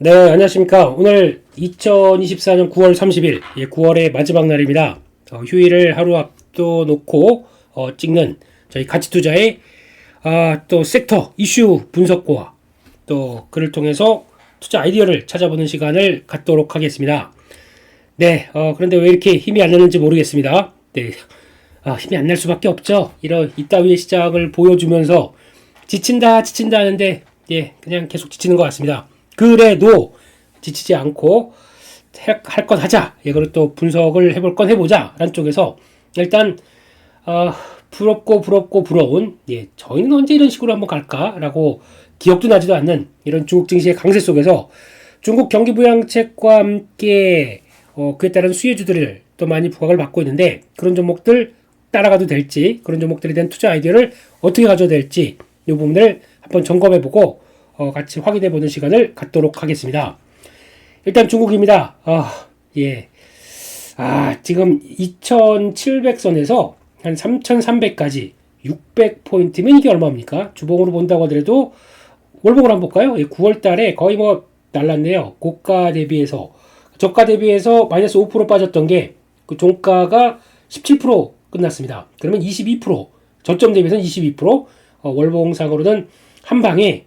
네, 안녕하십니까. 오늘 2024년 9월 30일, 예, 9월의 마지막 날입니다. 어, 휴일을 하루 앞둬 놓고 어, 찍는 저희 가치 투자의 아, 또 섹터 이슈 분석과 또 그를 통해서 투자 아이디어를 찾아보는 시간을 갖도록 하겠습니다. 네, 어, 그런데 왜 이렇게 힘이 안 나는지 모르겠습니다. 네, 아, 힘이 안 날 수밖에 없죠. 이런 이따위의 시작을 보여주면서 지친다, 지친다 하는데, 예, 그냥 계속 지치는 것 같습니다. 그래도 지치지 않고 할것 하자. 예, 그리고 또 분석을 해볼 건 해보자. 라는 쪽에서 일단, 어, 부럽고 부럽고 부러운, 예, 저희는 언제 이런 식으로 한번 갈까라고 기억도 나지도 않는 이런 중국 증시의 강세 속에서 중국 경기 부양책과 함께 어, 그에 따른 수혜주들을 또 많이 부각을 받고 있는데 그런 종목들 따라가도 될지 그런 종목들에 대한 투자 아이디어를 어떻게 가져야 될지 이 부분을 한번 점검해보고 어, 같이 확인해 보는 시간을 갖도록 하겠습니다. 일단 중국입니다. 아, 예. 아, 지금 2700선에서 한 3300까지 600포인트면 이게 얼마입니까? 주봉으로 본다고 하더라도 월봉을 한번 볼까요? 9월 달에 거의 뭐 날랐네요. 고가 대비해서. 저가 대비해서 마이너스 5% 빠졌던 게 그 종가가 17% 끝났습니다. 그러면 22% 저점 대비해서는 22% 어, 월봉상으로는 한 방에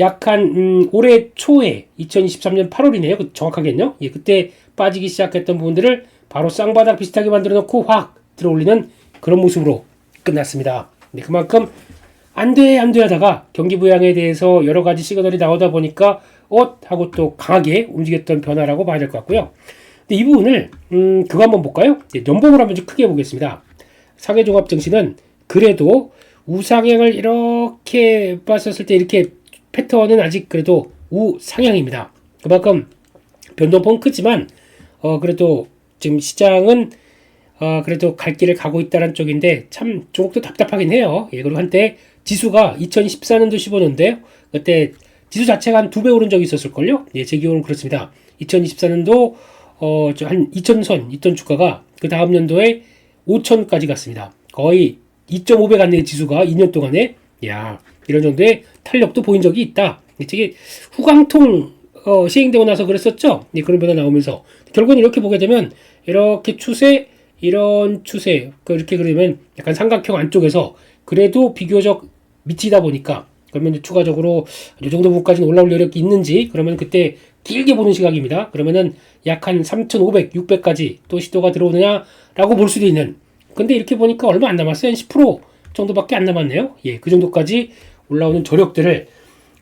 약한 음, 올해 초에 2023년 8월이네요. 그 정확하겠요? 예, 그때 빠지기 시작했던 부분들을 바로 쌍바닥 비슷하게 만들어 놓고 확 들어올리는 그런 모습으로 끝났습니다. 네, 그만큼 안 돼, 안 돼 하다가 경기 부양에 대해서 여러 가지 시그널이 나오다 보니까 엇 하고 또 강하게 움직였던 변화라고 봐야 될 것 같고요. 근데 이 부분을 음, 그거 한번 볼까요? 네, 연봉을 한번 좀 크게 보겠습니다. 상해종합 증시는 그래도 우상향을 이렇게 봤었을 때 이렇게 패턴은 아직 그래도 우상향입니다. 그만큼 변동폭은 크지만 어 그래도 지금 시장은 어 그래도 갈 길을 가고 있다는 쪽인데 참 조금 더 답답하긴 해요. 예, 그리고 한때 지수가 2014년도 15년인데 그때 지수 자체가 한 두 배 오른 적이 있었을걸요? 예, 제 기억으로는 그렇습니다. 2024년도 어, 한 2,000선 있던 주가가 그 다음 연도에 5,000까지 갔습니다. 거의 2.5배 갔네, 지수가 2년 동안에. 야 이런 정도의 탄력도 보인 적이 있다. 되게 후광통 어, 시행되고 나서 그랬었죠? 예, 그런 변화 나오면서. 결국은 이렇게 보게 되면 이렇게 추세, 이런 추세, 그렇게 그러면 약간 삼각형 안쪽에서 그래도 비교적 미치다 보니까 그러면 추가적으로 이 정도 부분까지는 올라올 여력이 있는지 그러면 그때 길게 보는 시각입니다. 그러면은 약 한 3,500, 600까지 또 시도가 들어오느냐라고 볼 수도 있는. 근데 이렇게 보니까 얼마 안 남았어요. 한 10% 정도밖에 안 남았네요. 예, 그 정도까지 올라오는 저력들을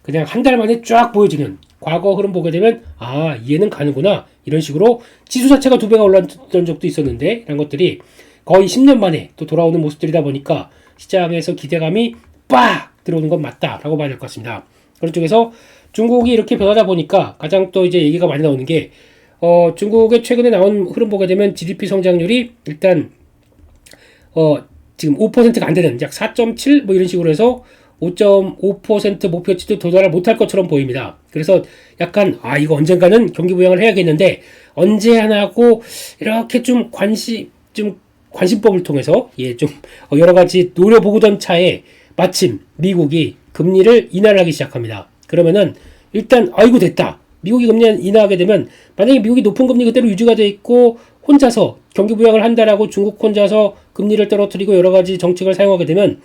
그냥 한 달 만에 쫙 보여주는 과거 흐름 보게 되면 아 이해는 가는구나 이런 식으로 지수 자체가 두 배가 올랐던 적도 있었는데 이런 것들이 거의 10년 만에 또 돌아오는 모습들이다 보니까 시장에서 기대감이 빡 들어오는 건 맞다라고 봐야 될 것 같습니다. 그런 쪽에서 중국이 이렇게 변하다 보니까 가장 또 이제 얘기가 많이 나오는 게 어, 중국의 최근에 나온 흐름 보게 되면 GDP 성장률이 일단 어, 지금 5%가 안 되는 약 4.7 뭐 이런 식으로 해서 5.5% 목표치도 도달을 못할 것처럼 보입니다. 그래서 약간 아 이거 언젠가는 경기 부양을 해야겠는데 언제 하나 하고 이렇게 좀 관심 좀 관심법을 통해서 예 좀 여러 가지 노려보고던 차에 마침 미국이 금리를 인하하기 시작합니다. 그러면은 일단 아이고 됐다. 미국이 금리 인하하게 되면 만약에 미국이 높은 금리 그대로 유지가 돼 있고 혼자서 경기 부양을 한다라고 중국 혼자서 금리를 떨어뜨리고 여러 가지 정책을 사용하게 되면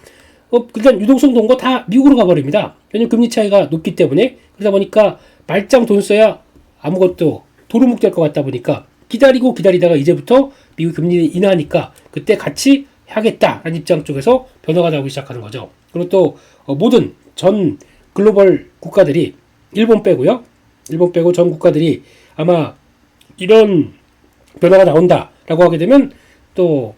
어, 일단 유동성도 온거다 미국으로 가버립니다. 왜냐면 금리 차이가 높기 때문에 그러다 보니까 말짱 돈 써야 아무것도 도루묵 될 것 같다 보니까 기다리고 기다리다가 이제부터 미국 금리 인하하니까 그때 같이 하겠다라는 입장 쪽에서 변화가 나오기 시작하는 거죠. 그리고 또 어, 모든 전 글로벌 국가들이 일본 빼고요. 일본 빼고 전 국가들이 아마 이런 변화가 나온다라고 하게 되면 또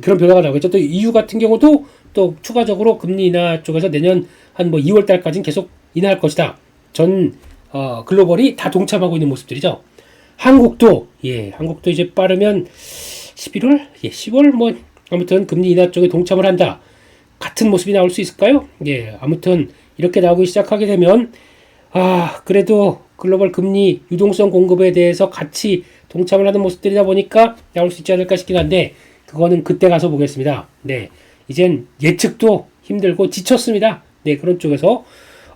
그런 변화가 나오겠죠. 또 EU 같은 경우도 또 추가적으로 금리 인하 쪽에서 내년 한 뭐 2월 달까지는 계속 인하할 것이다. 전 어, 글로벌이 다 동참하고 있는 모습들이죠. 한국도 예, 한국도 이제 빠르면 11월, 예, 10월 뭐 아무튼 금리 인하 쪽에 동참을 한다. 같은 모습이 나올 수 있을까요? 예, 아무튼 이렇게 나오기 시작하게 되면 아, 그래도 글로벌 금리 유동성 공급에 대해서 같이 동참을 하는 모습들이다 보니까 나올 수 있지 않을까 싶긴 한데 그거는 그때 가서 보겠습니다. 네. 이젠 예측도 힘들고 지쳤습니다. 네, 그런 쪽에서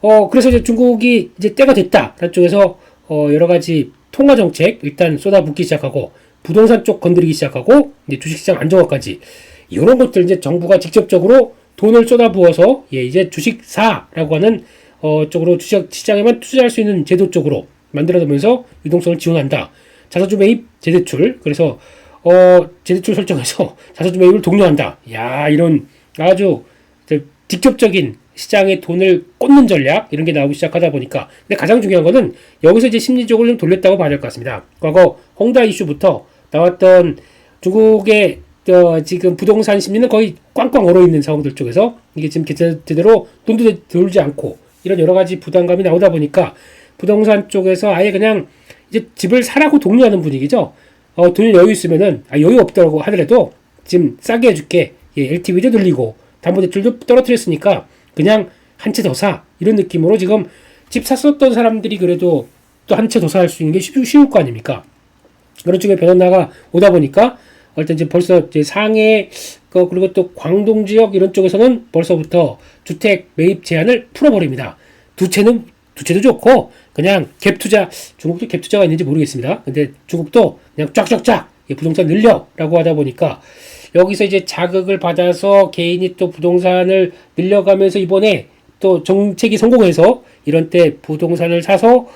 어, 그래서 이제 중국이 이제 때가 됐다. 그런 쪽에서 어, 여러 가지 통화 정책 일단 쏟아붓기 시작하고 부동산 쪽 건드리기 시작하고 이제 주식시장 안정화까지 이런 것들 이제 정부가 직접적으로 돈을 쏟아부어서 예, 이제 주식사라고 하는 어, 쪽으로 주식 시장에만 투자할 수 있는 제도 쪽으로 만들어두면서 유동성을 지원한다. 자사주 매입 재대출 그래서 어, 재대출 설정해서 자사주 매입을 독려한다. 야 이런 아주 직접적인 시장에 돈을 꽂는 전략 이런 게 나오기 시작하다 보니까 근데 가장 중요한 거는 여기서 이제 심리적으로 좀 돌렸다고 봐야 될 것 같습니다. 과거 홍다 이슈부터 나왔던 중국의 어, 지금 부동산 심리는 거의 꽝꽝 얼어 있는 상황들 쪽에서 이게 지금 제대- 제대로 돈도 되- 돌지 않고 이런 여러 가지 부담감이 나오다 보니까 부동산 쪽에서 아예 그냥 이제 집을 사라고 독려하는 분위기죠. 어, 돈이 여유 있으면은 아, 여유 없다고 하더라도 지금 싸게 해줄게. 예, LTV도 늘리고 담보대출도 떨어뜨렸으니까 그냥 한 채 더 사. 이런 느낌으로 지금 집 샀었던 사람들이 그래도 또 한 채 더 살 수 있는 게 쉬, 쉬울 거 아닙니까? 그런 쪽에 변화가 오다 보니까 일단 이제 벌써 이제 상해 그 그리고 또 광동 지역 이런 쪽에서는 벌써부터 주택 매입 제한을 풀어버립니다. 두 채는 두 채도 좋고 그냥 갭 투자 중국도 갭 투자가 있는지 모르겠습니다. 근데 중국도 그냥 쫙쫙쫙 예, 부동산 늘려라고 하다 보니까 여기서 이제 자극을 받아서 개인이 또 부동산을 늘려가면서 이번에 또 정책이 성공해서 이런 때 부동산을 사서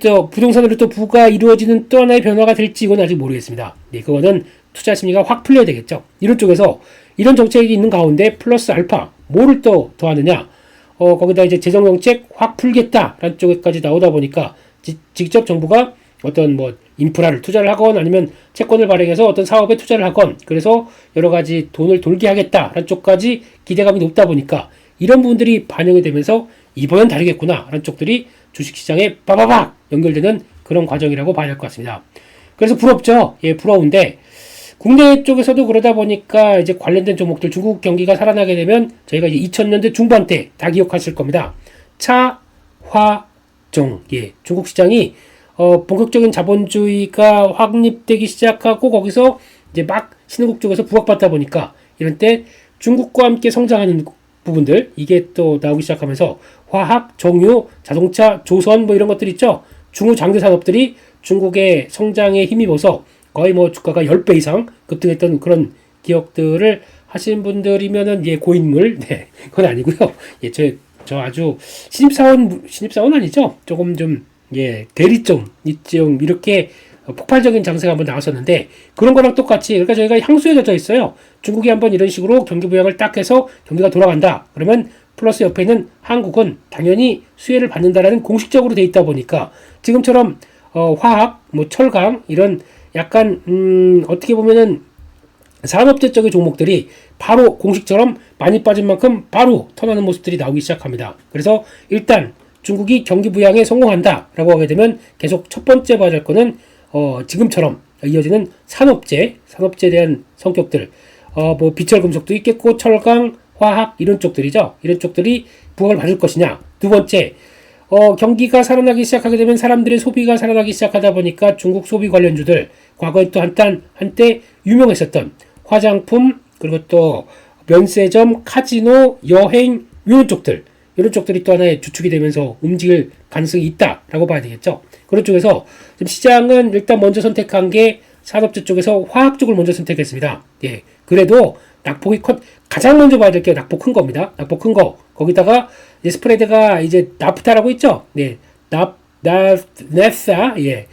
또 부동산으로 또 부가 이루어지는 또 하나의 변화가 될지 이건 아직 모르겠습니다. 네, 그거는 투자 심리가 확 풀려야 되겠죠. 이런 쪽에서 이런 정책이 있는 가운데 플러스 알파 뭐를 또 더하느냐? 어 거기다 이제 재정 정책 확 풀겠다라는 쪽에까지 나오다 보니까 지- 직접 정부가 어떤 뭐 인프라를 투자를 하건 아니면 채권을 발행해서 어떤 사업에 투자를 하건 그래서 여러 가지 돈을 돌게 하겠다라는 쪽까지 기대감이 높다 보니까 이런 부분들이 반영이 되면서 이번엔 다르겠구나라는 쪽들이 주식시장에 빠바박 연결되는 그런 과정이라고 봐야 할 것 같습니다. 그래서 부럽죠. 예, 부러운데 국내 쪽에서도 그러다 보니까 이제 관련된 종목들 중국 경기가 살아나게 되면 저희가 이제 2000년대 중반 때 다 기억하실 겁니다. 차 화 종 예, 중국 시장이 어, 본격적인 자본주의가 확립되기 시작하고 거기서 이제 막 신흥국 쪽에서 부각받다 보니까 이런 때 중국과 함께 성장하는 부분들 이게 또 나오기 시작하면서 화학, 정유, 자동차, 조선 뭐 이런 것들 있죠. 중후 장대 산업들이 중국의 성장에 힘입어서 거의 뭐 주가가 10배 이상 급등했던 그런 기억들을 하신 분들이면은 예 고인물. 네 그건 아니고요. 예저 저 아주 신입사원 신입사원 아니죠? 조금 좀 예 대리점 이점 이렇게 폭발적인 장세가 한번 나왔었는데 그런 거랑 똑같이 그러니까 저희가 향수에 젖어 있어요. 중국이 한번 이런 식으로 경기 부양을 딱 해서 경기가 돌아간다. 그러면 플러스 옆에 있는 한국은 당연히 수혜를 받는다라는 공식적으로 돼 있다 보니까 지금처럼 어, 화학 뭐 철강 이런 약간 음, 어떻게 보면은 산업재 쪽의 종목들이 바로 공식처럼 많이 빠진 만큼 바로 턴하는 모습들이 나오기 시작합니다. 그래서 일단 중국이 경기 부양에 성공한다라고 하게 되면 계속 첫 번째 봐야 될 거는 어, 지금처럼 이어지는 산업재, 산업재에 대한 성격들, 어, 뭐 비철 금속도 있겠고 철강, 화학 이런 쪽들이죠. 이런 쪽들이 부각을 받을 것이냐. 두 번째, 어, 경기가 살아나기 시작하게 되면 사람들의 소비가 살아나기 시작하다 보니까 중국 소비 관련주들 과거에 또 한단 한때 유명했었던 화장품 그리고 또 면세점, 카지노, 여행 이런 쪽들 이런 쪽들이 또 하나의 주축이 되면서 움직일 가능성이 있다라고 봐야 되겠죠. 그런 쪽에서 지금 시장은 일단 먼저 선택한 게 산업재 쪽에서 화학 쪽을 먼저 선택했습니다. 예, 그래도 낙폭이 컸 가장 먼저 봐야 될 게 낙폭 큰 겁니다. 낙폭 큰 거. 거기다가 이제 스프레드가 이제 나프타라고 있죠. 네, 납, 나, 넵사, 예.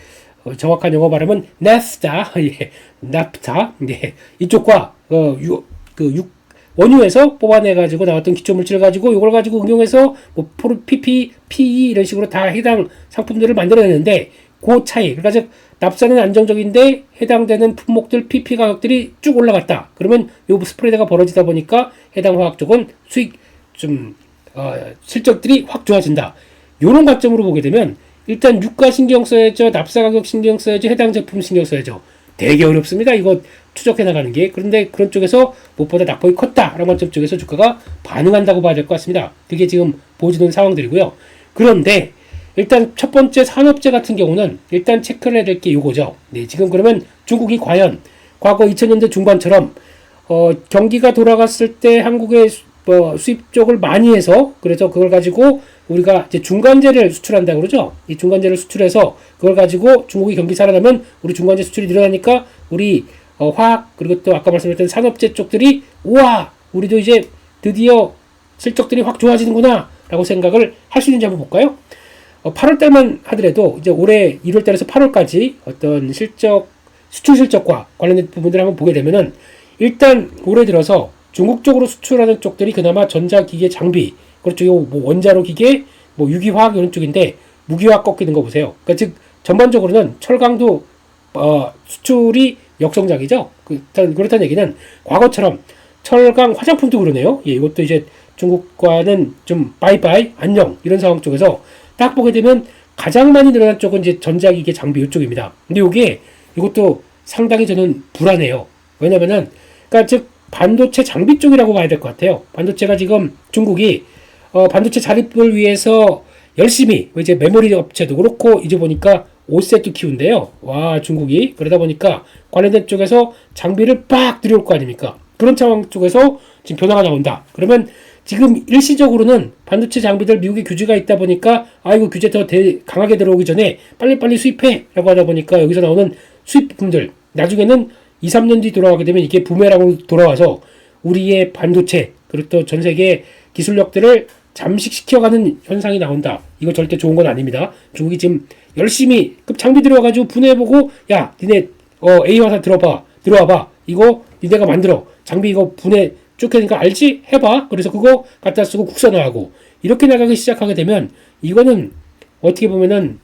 어, 정확한 영어 발음은 넵스타, 예. 나프타, 예. 이쪽과 어, 유, 그 육, 원유에서 뽑아내가지고 나왔던 기초 물질을 가지고 이걸 가지고 응용해서 뭐 PP, PE 이런 식으로 다 해당 상품들을 만들어내는데 그 차이, 그러니까 즉 납사는 안정적인데 해당되는 품목들 PP 가격들이 쭉 올라갔다. 그러면 요 스프레드가 벌어지다 보니까 해당 화학 쪽은 수익 좀 어, 실적들이 확 좋아진다. 요런 관점으로 보게 되면 일단 유가 신경 써야죠. 납사 가격 신경 써야죠. 해당 제품 신경 써야죠. 되게 어렵습니다. 이거 추적해 나가는 게. 그런데 그런 쪽에서 무엇보다 낙폭이 컸다 라는 관점 쪽에서 주가가 반응한다고 봐야 될 것 같습니다. 그게 지금 보여지는 상황들이고요. 그런데 일단 첫 번째 산업재 같은 경우는 일단 체크를 해야 될 게 요거죠. 네, 지금 그러면 중국이 과연 과거 2000년대 중반처럼 어, 경기가 돌아갔을 때 한국의 수- 뭐 수입 쪽을 많이 해서 그래서 그걸 가지고 우리가 이제 중간재를 수출한다 그러죠. 이 중간재를 수출해서 그걸 가지고 중국이 경기 살아나면 우리 중간재 수출이 늘어나니까 우리 어, 화학 그리고 또 아까 말씀드렸던 산업재 쪽들이 우와 우리도 이제 드디어 실적들이 확 좋아지는구나라고 생각을 할 수 있는지 한번 볼까요? 어, 8월 달만 하더라도 이제 올해 1월 달에서 8월까지 어떤 실적 수출 실적과 관련된 부분들을 한번 보게 되면은 일단 올해 들어서 중국 쪽으로 수출하는 쪽들이 그나마 전자기계 장비 그렇죠 요뭐 원자로 기계 뭐 유기화학 이런 쪽인데 무기화학 꺾이는 거 보세요. 그러니까 즉 전반적으로는 철강도 어, 수출이 역성장이죠. 그, 그렇다는 얘기는 과거처럼 철강 화장품도 그러네요. 예, 이것도 이제 중국과는 좀 바이바이 안녕 이런 상황 쪽에서 딱 보게 되면 가장 많이 늘어난 쪽은 이제 전자기계 장비 이쪽입니다. 근데 이게 이것도 상당히 저는 불안해요. 왜냐면은 그러니까 즉 반도체 장비 쪽이라고 봐야 될 것 같아요. 반도체가 지금 중국이 어, 반도체 자립을 위해서 열심히 이제 메모리 업체도 그렇고 이제 보니까 5세트 키운대요. 와 중국이 그러다 보니까 관련된 쪽에서 장비를 빡 들여올 거 아닙니까? 그런 상황 쪽에서 지금 변화가 나온다. 그러면 지금 일시적으로는 반도체 장비들 미국에 규제가 있다 보니까 아이고 규제 더 대, 강하게 들어오기 전에 빨리빨리 수입해라고 하다 보니까 여기서 나오는 수입품들 나중에는 2, 3년 뒤 돌아가게 되면 이게 부메랑으로 돌아와서 우리의 반도체 그리고 또 전 세계 기술력들을 잠식시켜가는 현상이 나온다. 이거 절대 좋은 건 아닙니다. 중국이 지금 열심히 급 장비 들어와가지고 분해해보고 야 니네 어, A 화사 들어봐 들어와봐 이거 니네가 만들어 장비 이거 분해 쭉 하니까 알지 해봐 그래서 그거 갖다 쓰고 국산화하고 이렇게 나가기 시작하게 되면 이거는 어떻게 보면은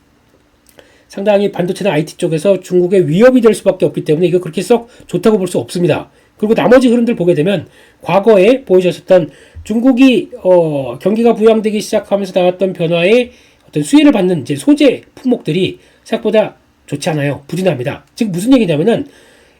상당히 반도체나 IT 쪽에서 중국의 위협이 될 수밖에 없기 때문에 이거 그렇게 썩 좋다고 볼 수 없습니다. 그리고 나머지 흐름들 보게 되면 과거에 보여줬었던 중국이 어, 경기가 부양되기 시작하면서 나왔던 변화의 어떤 수혜를 받는 이제 소재 품목들이 생각보다 좋지 않아요. 부진합니다. 즉 무슨 얘기냐면은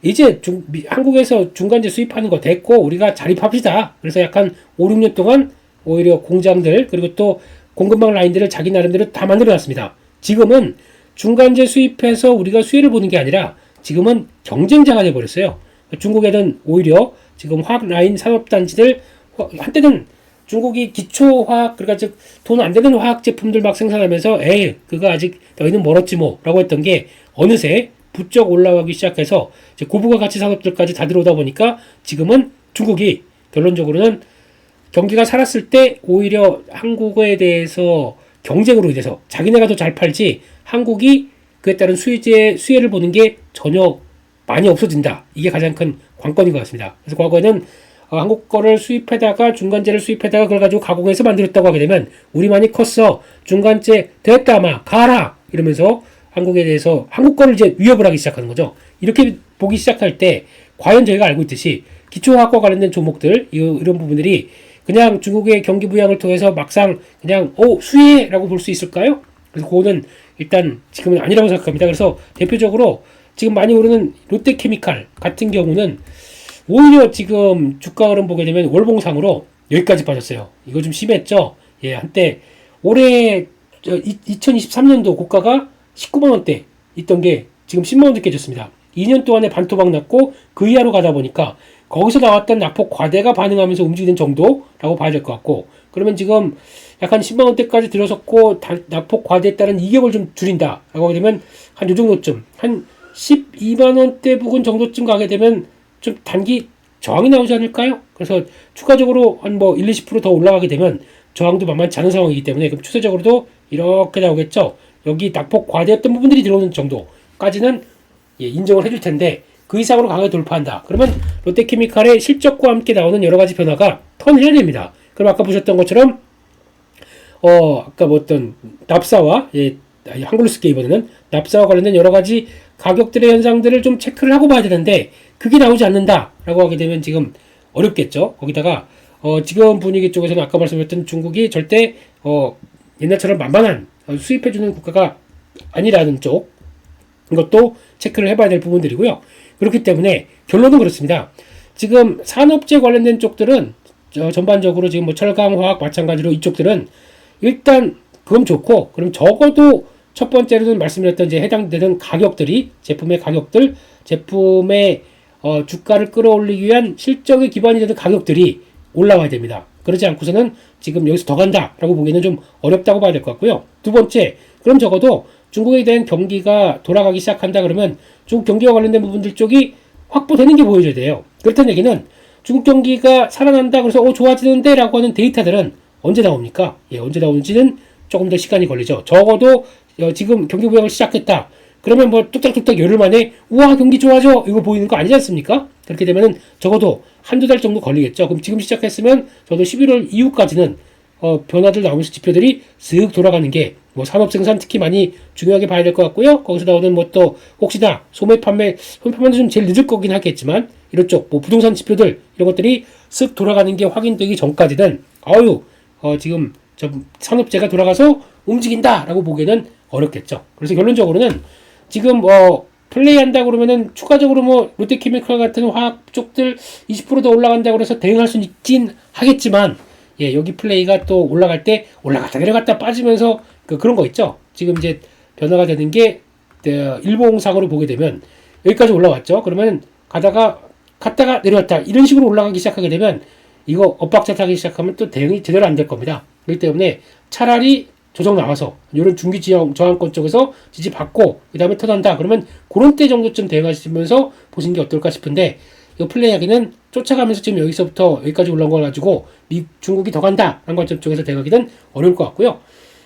이제 중, 미, 한국에서 중간재 수입하는 거 됐고 우리가 자립합시다. 그래서 약간 5, 6년 동안 오히려 공장들 그리고 또 공급망 라인들을 자기 나름대로 다 만들어 놨습니다. 지금은 중간재 수입해서 우리가 수혜를 보는 게 아니라 지금은 경쟁자가 돼 버렸어요. 중국에는 오히려 지금 화학 라인 산업 단지들 한때는 중국이 기초 화학 그러니까 즉 돈 안 되는 화학 제품들 막 생산하면서 에이 그거 아직 너희는 멀었지 뭐라고 했던 게 어느새 부쩍 올라가기 시작해서 고부가 가치 산업들까지 다 들어오다 보니까 지금은 중국이 결론적으로는 경기가 살았을 때 오히려 한국에 대해서 경쟁으로 인해서 자기네가 더 잘 팔지 한국이 그에 따른 수혜제 수혜를 보는 게 전혀 많이 없어진다. 이게 가장 큰 관건인 것 같습니다. 그래서 과거에는 어, 한국 거를 수입해다가 중간재를 수입해다가 그걸 가지고 가공해서 만들었다고 하게 되면 우리만이 컸어 중간재 됐다 마 가라 이러면서 한국에 대해서 한국 거를 이제 위협을 하기 시작하는 거죠. 이렇게 보기 시작할 때 과연 저희가 알고 있듯이 기초화학과 관련된 종목들 이런 부분들이 그냥 중국의 경기 부양을 통해서 막상 그냥 오 수혜라고 볼 수 있을까요? 그래서 그거는 일단 지금은 아니라고 생각합니다. 그래서 대표적으로 지금 많이 오르는 롯데케미칼 같은 경우는 오히려 지금 주가 흐름 보게 되면 월봉상으로 여기까지 빠졌어요. 이거 좀 심했죠? 예, 한때 올해 2023년도 고가가 19만 원대 있던 게 지금 10만 원대 깨졌습니다. 2년 동안에 반토막 났고 그 이하로 가다 보니까 거기서 나왔던 낙폭 과대가 반응하면서 움직이는 정도라고 봐야 될 것 같고 그러면 지금 약간 10만 원대까지 들어섰고 낙폭 과대에 따른 이격을 좀 줄인다라고 하게 되면 한 요 정도쯤 한 12만 원대 부근 정도쯤 가게 되면 좀 단기 저항이 나오지 않을까요? 그래서 추가적으로 한 뭐 1, 20%더 올라가게 되면 저항도 만만치 않은 상황이기 때문에 그럼 추세적으로도 이렇게 나오겠죠. 여기 낙폭 과대했던 부분들이 들어오는 정도까지는 예, 인정을 해줄 텐데 그 이상으로 강하게 돌파한다. 그러면 롯데케미칼의 실적과 함께 나오는 여러 가지 변화가 턴해야 됩니다. 그럼 아까 보셨던 것처럼 어 아까 뭐 어떤 납사와 예, 한글로 쓸게 이번에는 납사와 관련된 여러 가지 가격들의 현상들을 좀 체크를 하고 봐야 되는데 그게 나오지 않는다라고 하게 되면 지금 어렵겠죠. 거기다가 어, 지금 분위기 쪽에서는 아까 말씀드렸던 중국이 절대 어, 옛날처럼 만만한 수입해주는 국가가 아니라는 쪽 이것도 체크를 해봐야 될 부분들이고요. 그렇기 때문에 결론은 그렇습니다. 지금 산업재 관련된 쪽들은 전반적으로 지금 뭐 철강, 화학 마찬가지로 이쪽들은 일단 그건 좋고 그럼 적어도 첫 번째로는 말씀드렸던 이제 해당되는 가격들이 제품의 가격들, 제품의 어, 주가를 끌어올리기 위한 실적의 기반이 되는 가격들이 올라와야 됩니다. 그러지 않고서는 지금 여기서 더 간다라고 보기는 좀 어렵다고 봐야 될 것 같고요. 두 번째, 그럼 적어도 중국에 대한 경기가 돌아가기 시작한다 그러면 중국 경기와 관련된 부분들 쪽이 확보되는 게 보여줘야 돼요. 그렇다는 얘기는 중국 경기가 살아난다 그래서 어 좋아지는데 라고 하는 데이터들은 언제 나옵니까? 예, 언제 나오는지는 조금 더 시간이 걸리죠. 적어도 어, 지금 경기 부양을 시작했다. 그러면 뭐 뚝딱뚝딱 열흘 만에 우와 경기 좋아져 이거 보이는 거 아니지 않습니까? 그렇게 되면은 적어도 한두 달 정도 걸리겠죠. 그럼 지금 시작했으면 저도 11월 이후까지는 어, 변화들 나오면서 지표들이 쓱 돌아가는 게 뭐 산업 생산 특히 많이 중요하게 봐야 될 것 같고요. 거기서 나오는 뭐 또 혹시나 소매 판매, 소매 판매도 좀 제일 늦을 거긴 하겠지만 이런 쪽 뭐 부동산 지표들 이런 것들이 쓱 돌아가는 게 확인되기 전까지는 아유 어, 지금 좀 산업재가 돌아가서 움직인다라고 보기에는 어렵겠죠. 그래서 결론적으로는 지금 뭐 플레이한다 그러면은 추가적으로 뭐 롯데케미칼 같은 화학 쪽들 20%더 올라간다 그래서 대응할 수는 있긴 하겠지만 예 여기 플레이가 또 올라갈 때 올라갔다 내려갔다 빠지면서 그 그런 거 있죠. 지금 이제 변화가 되는 게 어, 일봉상으로 보게 되면 여기까지 올라왔죠. 그러면 가다가 갔다가 내려왔다 이런 식으로 올라가기 시작하게 되면 이거 엇박자 타기 시작하면 또 대응이 제대로 안 될 겁니다. 그렇기 때문에 차라리 조정 나와서 이런 중기 저항권 쪽에서 지지 받고 그 다음에 터난다 그러면 그런 때 정도쯤 대응하시면서 보시는 게 어떨까 싶은데 이 플레이하기는 쫓아가면서 지금 여기서부터 여기까지 올라온 걸 가지고 미, 중국이 더 간다라는 관점 쪽에서 대응하기는 어려울 것 같고요.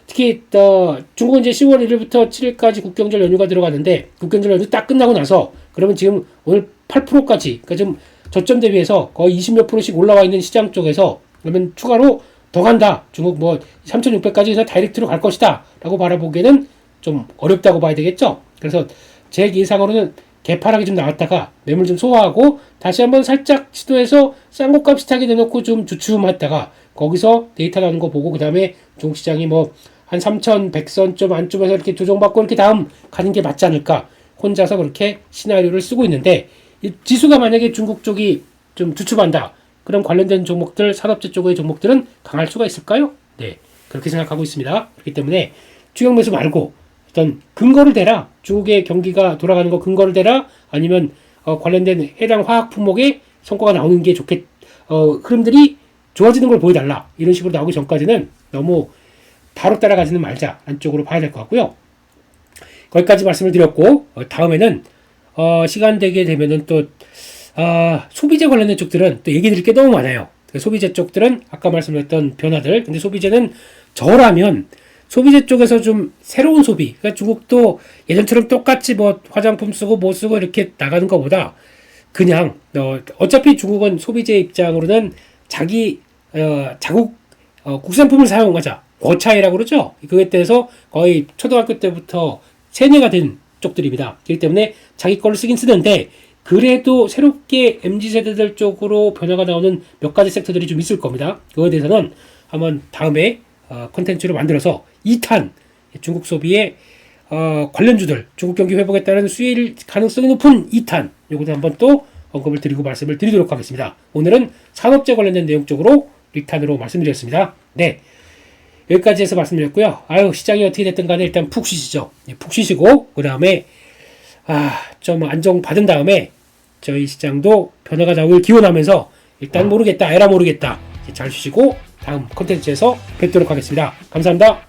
특히 어, 중국은 이제 10월 1일부터 7일까지 국경절 연휴가 들어가는데 국경절 연휴 딱 끝나고 나서 그러면 지금 오늘 8%까지 그러니까 좀 저점 대비해서 거의 20몇 프로씩 올라와 있는 시장 쪽에서 그러면 추가로 더 간다. 중국 뭐 3,600까지 해서 다이렉트로 갈 것이다. 라고 바라보기에는 좀 어렵다고 봐야 되겠죠. 그래서 제 예상으로는 개파락이 좀 나왔다가 매물 좀 소화하고 다시 한번 살짝 시도해서 싼 것값 비슷하게 내놓고 좀 주춤했다가 거기서 데이터 나오는 거 보고 그 다음에 중국 시장이 뭐 한 3,100선 좀 안쪽에서 이렇게 조정받고 이렇게 다음 가는 게 맞지 않을까. 혼자서 그렇게 시나리오를 쓰고 있는데 이 지수가 만약에 중국 쪽이 좀 주춤한다. 그럼 관련된 종목들, 산업재 쪽의 종목들은 강할 수가 있을까요? 네. 그렇게 생각하고 있습니다. 그렇기 때문에 주형 매수 말고 어떤 근거를 대라. 중국의 경기가 돌아가는 거 근거를 대라. 아니면 어, 관련된 해당 화학 품목의 성과가 나오는 게 좋겠, 어, 흐름들이 좋아지는 걸 보여달라. 이런 식으로 나오기 전까지는 너무 바로 따라가지는 말자. 안쪽으로 봐야 될 것 같고요. 거기까지 말씀을 드렸고, 어, 다음에는, 어, 시간 되게 되면은 또, 아, 소비재 관련된 쪽들은 또 얘기 드릴 게 너무 많아요. 그 소비재 쪽들은 아까 말씀드렸던 변화들. 근데 소비재는 저라면 소비재 쪽에서 좀 새로운 소비. 그러니까 중국도 예전처럼 똑같이 뭐 화장품 쓰고 뭐 쓰고 이렇게 나가는 것보다 그냥 어, 어차피 중국은 소비재 입장으로는 자기 어, 자국 어, 국산품을 사용하자. 그 차이라고 그러죠. 그에 대해서 거의 초등학교 때부터 세뇌가 된 쪽들입니다. 그렇기 때문에 자기 걸로 쓰긴 쓰는데 그래도 새롭게 MZ 세대들 쪽으로 변화가 나오는 몇 가지 섹터들이 좀 있을 겁니다. 그거에 대해서는 한번 다음에 어, 콘텐츠로 만들어서 2탄 중국 소비의 어, 관련주들 중국 경기 회복에 따른 수익 가능성이 높은 2탄 요것도 한번 또 언급을 드리고 말씀을 드리도록 하겠습니다. 오늘은 산업재 관련된 내용 쪽으로 2탄으로 말씀드렸습니다. 네. 여기까지 해서 말씀드렸고요. 아유, 시장이 어떻게 됐든 간에 일단 푹 쉬시죠. 예, 푹 쉬시고, 그 다음에, 아, 좀 안정 받은 다음에, 저희 시장도 변화가 나오길 기원하면서, 일단 모르겠다, 에라 모르겠다. 잘 쉬시고, 다음 컨텐츠에서 뵙도록 하겠습니다. 감사합니다.